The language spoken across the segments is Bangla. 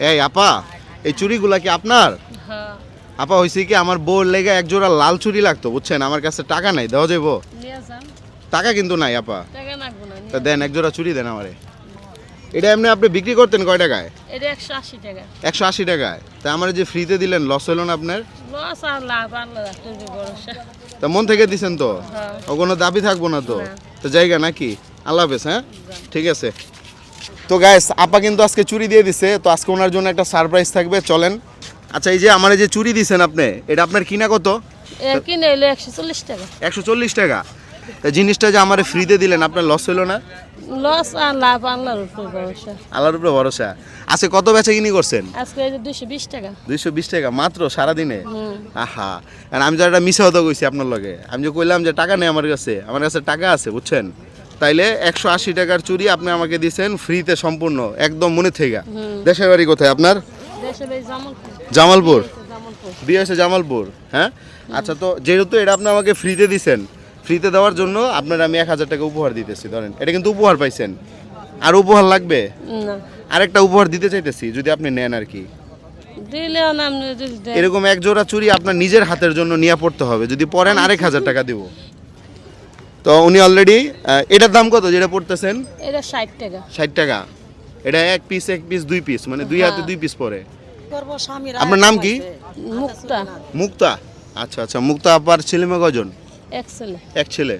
এই আপা এই চুড়িগুলা কি আপনার? হ্যাঁ। আপা হইছে কি আমার বউর লেগে এক জোড়া লাল চুড়ি লাগতো বুঝছেন? আমার কাছে টাকা নাই দেওয়া যান। টাকা কিন্তু নাই আপা। টাকা তা দেন এক জোড়া চুড়ি দেন আমারে। এটা এমনি আপনি বিক্রি করতেন কয় টাকায়? এটা একশো আশি টাকা। একশো আশি টাকায়। তা আমার যে ফ্রিতে দিলেন লস হলো না আপনার? লস আর লাভ আল্লাহ রাখতে ভরসা। তা মন থেকে দিছেন তো? হ্যাঁ। ও কোনো দাবি থাকব না তো? তো জায়গা নাকি? আল্লাহ হাফেজ হ্যাঁ? ঠিক আছে। তো গাইস আপা কিন্তু আজকে চুরি দিয়ে দিছে তো আজকে ওনার জন্য একটা সারপ্রাইজ থাকবে চলেন। আচ্ছা এই যে আমার এই যে চুরি দিছেন আপনি এটা আপনার কিনা কত? কিনে এলো একশো চল্লিশ টাকা। একশো চল্লিশ টাকা। তা জিনিসটা যে আমার ফ্রিতে দিলেন আপনার লস হলো না? লস আর লাভ আল্লাহর উপর ভরসা। আল্লাহর উপরে ভরসা। আজকে কত বেচা কিনি করছেন? আজকে এই যে দুশো বিশ টাকা। দুইশো বিশ টাকা মাত্র সারাদিনে? হুম। আহা। আর আমি তো একটা মিশা হতে কইছি আপনার লগে। আমি যে কইলাম যে টাকা নেই আমার কাছে আমার কাছে টাকা আছে বুঝছেন? তাইলে একশো আশি টাকার চুরি আপনি আমাকে দিছেন ফ্রিতে সম্পূর্ণ একদম মনে থেকে দেশের বাড়ি কোথায় আপনার? জামালপুর। বিয়ে হয়েছে জামালপুর হ্যাঁ? আচ্ছা তো যেহেতু এটা আপনি আমাকে ফ্রিতে দিছেন ফ্রিতে দেওয়ার জন্য আপনার আমি এক হাজার টাকা উপহার দিতেছি ধরেন। এটা কিন্তু উপহার পাইছেন। আর উপহার লাগবে? আরেকটা উপহার দিতে চাইতেছি যদি আপনি নেন আর কি। এরকম এক জোড়া চুরি আপনার নিজের হাতের জন্য নিয়ে পড়তে হবে যদি পরেন আরেক হাজার টাকা দিব। তো উনি অলরেডি এটার দাম কত যেটা পড়তেছেন? এটা ষাট টাকা। ষাট টাকা। এটা এক পিস এক পিস দুই পিস মানে দুই হাতে হ্যাঁ। দুই পিস পরে করব স্বামীর আপনার নাম কি? মুক্তা। মুক্তা? আচ্ছা আচ্ছা মুক্তা আপার ছেলে মেয়ে কজন? এক ছেলে। এক ছেলে।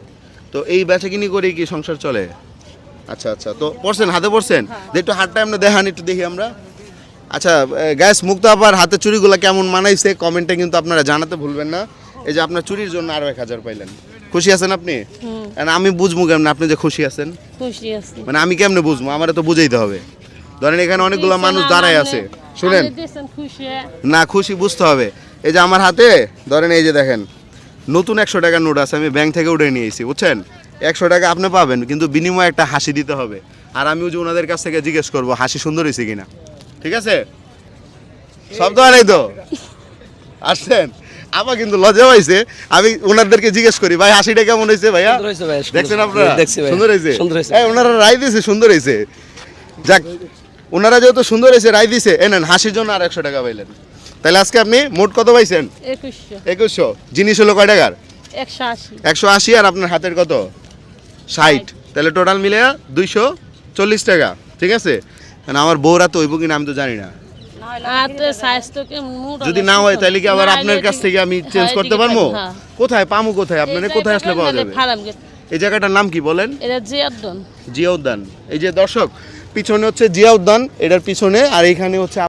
তো এই বেচা কিনি করে কি সংসার চলে? আচ্ছা আচ্ছা তো পড়ছেন হাতে পড়ছেন? যে একটু হাতটা আমরা দেখান একটু দেখি আমরা। আচ্ছা গ্যাস মুক্তা আবার হাতে চুরিগুলো কেমন মানাইছে? কমেন্টে কিন্তু আপনারা জানাতে ভুলবেন না। এই যে আপনার চুরির জন্য আরও এক হাজার পাইলেন। খুশি আছেন আপনি? আমি বুঝব কেমন আপনি যে খুশি আছেন? খুশি আছি। মানে আমি কেমনে বুঝব? আমার তো বুঝাইতে হবে। ধরেন এখানে অনেকগুলো মানুষ দাঁড়ায় আছে। শুনেন। না খুশি বুঝতে হবে। এই যে আমার হাতে ধরেন এই যে দেখেন নতুন একশো টাকার নোট আছে আমি ব্যাংক থেকে উঠে নিয়েছি বুঝছেন? একশো টাকা আপনি পাবেন কিন্তু বিনিময়ে একটা হাসি দিতে হবে। আর আমিও যে ওনাদের কাছ থেকে জিজ্ঞেস করব হাসি সুন্দর হয়েছে কিনা? ঠিক আছে? শব্দ হয় নাই তো আসছেন? আমার কিন্তু লজ্জা পাইছে। আমি ওনাদেরকে জিজ্ঞেস করি ভাই হাসিটা কেমন হয়েছে ভাইয়া। দেখছেন আপনারা? সুন্দর হয়েছে? সুন্দর ওনারা রায় দিয়েছে সুন্দর হয়েছে। যাক ওনারা যেহেতু সুন্দর হয়েছে রায় দিছে এ নেন হাসির জন্য আর একশো টাকা পাইলেন। তাহলে আজকে আপনি মোট কত পাইছেন? একুশশো। একুশশো। জিনিস হলো কয় টাকার? একশো আশি। আর আপনার হাতের কত? ষাট। তাহলে টোটাল মিলে দুইশো চল্লিশ টাকা ঠিক আছে? মানে আমার বউরা তো ওইব কিনা আমি তো জানি না। যদি না হয় তাহলে কি আবার আপনার কাছ থেকে আমি চেঞ্জ করতে পারব? কোথায় পামু কোথায়? আপনার কোথায় আসলে পাওয়া যাবে? এই জায়গাটার নাম কি বলেন? এটা জিয়া উদ্যান এই যে দর্শক পিছনে হচ্ছে জিয়া উদ্যান এটার পিছনে আর এখানে হচ্ছে